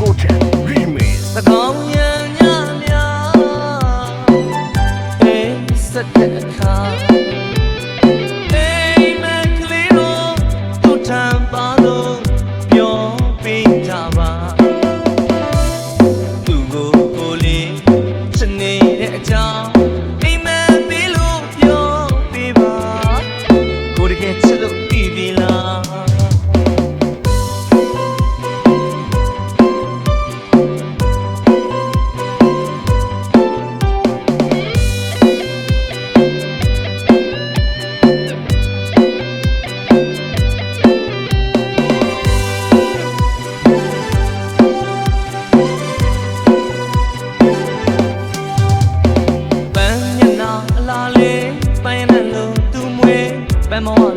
ကိုချန်ရီမစ်သကောင်းရံညမြအေးဆက်တဲ့အခါအေးမကလေးတို့တို့ထံပါလို့ပြောပေးကြပါသူကိုကိုလေးစနေတဲ့အကြောင်းအိမ်မပေးလို့ပြောပေးပါကိုတကယ် vraiment euh,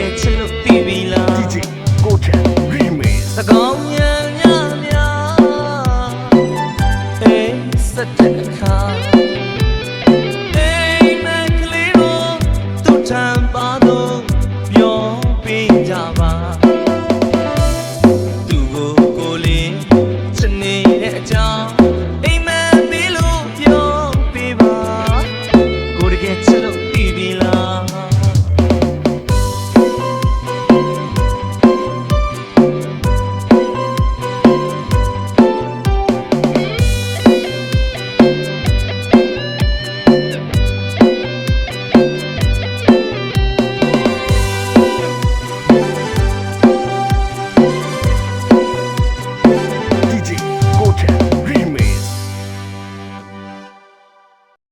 ရဲ့ချစ်လို့တည်ပြီလားကြည့်ကြည့်ကိုချန်ရီမစ်သကောင်းညံ့ညံ့အေးစက်တဲ့အခါ